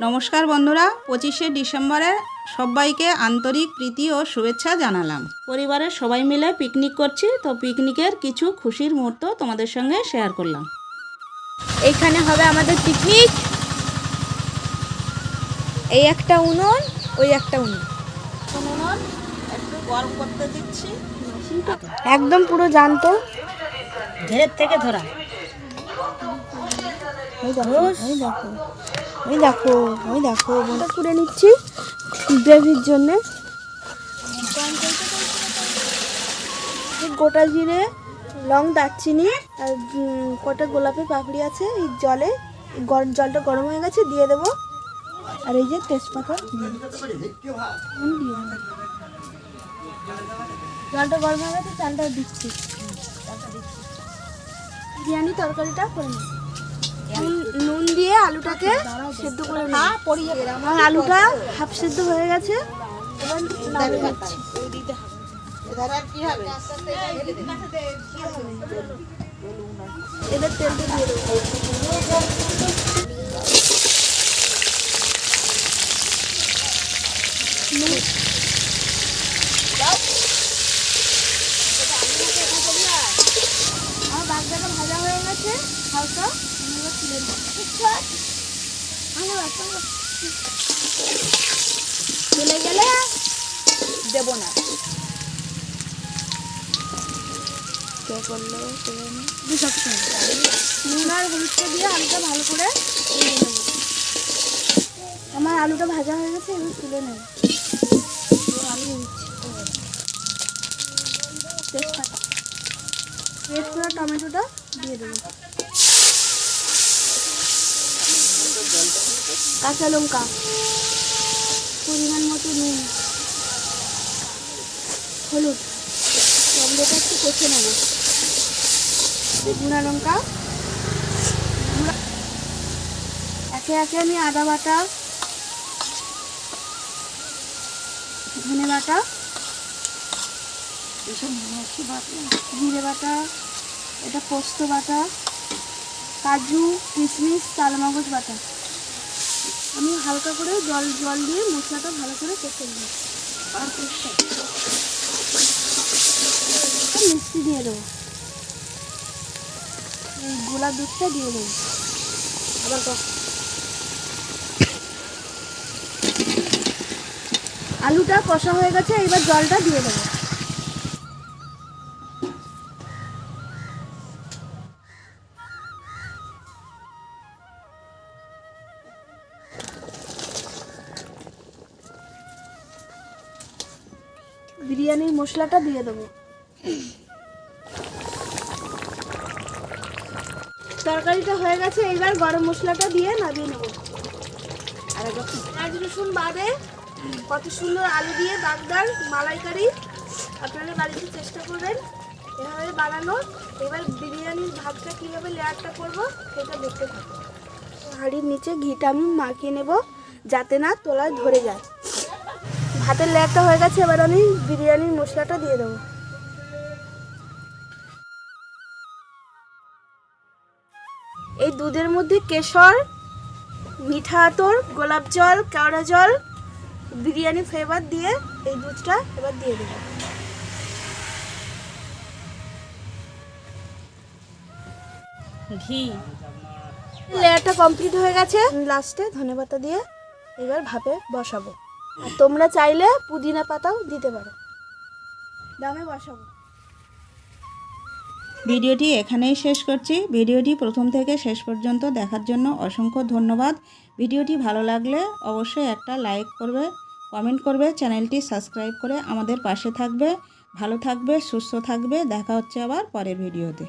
নমস্কার বন্ধুরা পঁচিশে ডিসেম্বরে সবাইকে আন্তরিক প্রীতি ও শুভেচ্ছা জানালাম। পরিবারের সবাই মিলে পিকনিক করছি তো পিকনিকের কিছু খুশির মুহূর্ত তোমাদের সঙ্গে শেয়ার করলাম। এইখানে হবে আমাদের পিকনিক। এই একটা উনুন ওই একটা উনুন। একটু গরম করতে দিচ্ছি একদম পুরো জানতো ঘের থেকে ধরা। দেখো। ওই দেখো ওই দেখো ওটা করে নিচ্ছি গ্রেভির জন্যে। গোটা জিরে লং দারচিনি আর কটা গোলাপের পাপড়ি আছে এই জলে। এই গর- জলটা গরম হয়ে গেছে দিয়ে দেবো। আর এই যে তেজপাতা। জলটা গরম হয়ে গেছে চালটা দিচ্ছি। বিরিয়ানি তরকারিটা করে দিয়ে আলুটাকে সেদ্ধ করে আমার আলুটা হাফ সেদ্ধ হয়ে গেছে। এবার নামিয়ে নিচ্ছি। এবার তেলটা দিয়ে আমার বাগদাটা ভাজা হয়ে গেছে হালকা। আমি চলে গেলে দেব না কে করল নুন আর হলুদটা দিয়ে আলুটা ভালো করে আমার আলুটা ভাজা হয়ে গেছে এবার তুলে নেব আলু তেজপাতা টমেটোটা দিয়ে দেবো। কাঁচা লঙ্কা। পরিমাণ মতো নুন। হলুদ। টমেটোটা একটু কষে নেব। গুঁড়া লঙ্কা একে একে আমি আদা বাটা, ধনে বাটা, জিরে বাটা, এটা পোস্ত বাটা, কাজু, কিশমিশ, তালমগজ বাটা। আমি হালকা করে জল জল দিয়ে মশলাটা ভালো করে কষে নেব। আর মিষ্টি দিয়ে দেবো। এই গোলাপ দুধটা দিয়ে দেবো। আবার আলুটা কষা হয়ে গেছে, এবার জলটা দিয়ে দেবো। বিরিয়ানির মশলাটা দিয়ে দেবো। তরকারিটা হয়ে গেছে, এইবার গরম মশলাটা দিয়ে নামিয়ে নেব। পেঁয়াজ রসুন বাদে কত সুন্দর আলু দিয়ে দাগদার মালাইকারি আপনারা বাড়িতে চেষ্টা করবেন এভাবে বানানো। এবার বিরিয়ানির ভাতটা কীভাবে লেয়ারটা করব সেটা দেখতে থাকুন হাঁড়ির নিচে ঘিটা আমি মাখিয়ে নেব, যাতে না তোলায় ধরে যায়। ভাতের লেয়ারটা হয়ে গেছে এবার আমি বিরিয়ানির মশলাটা দিয়ে দেবো। এই দুধের মধ্যে কেশর মিঠা আতর গোলাপ জল কেওড়া জল বিরিয়ানি ফ্লেভার দিয়ে এই দুধটা এবার দিয়ে দেবো। ঘি। লেয়ারটা কমপ্লিট হয়ে গেছে। লাস্টে ধনেপাতা দিয়ে এবার ভাপে বসাবো। আর তোমরা চাইলে পুদিনা পাতাও দিতে পারো। দামে বসাবো। ভিডিওটি এখানেই শেষ করছি। ভিডিওটি প্রথম থেকে শেষ পর্যন্ত দেখার জন্য অসংখ্য ধন্যবাদ। ভিডিওটি ভালো লাগলে অবশ্যই একটা লাইক করবে, কমেন্ট করবে, চ্যানেলটি সাবস্ক্রাইব করে আমাদের পাশে থাকবে। ভালো থাকবে, সুস্থ থাকবে। দেখা হচ্ছে আবার পরের ভিডিওতে।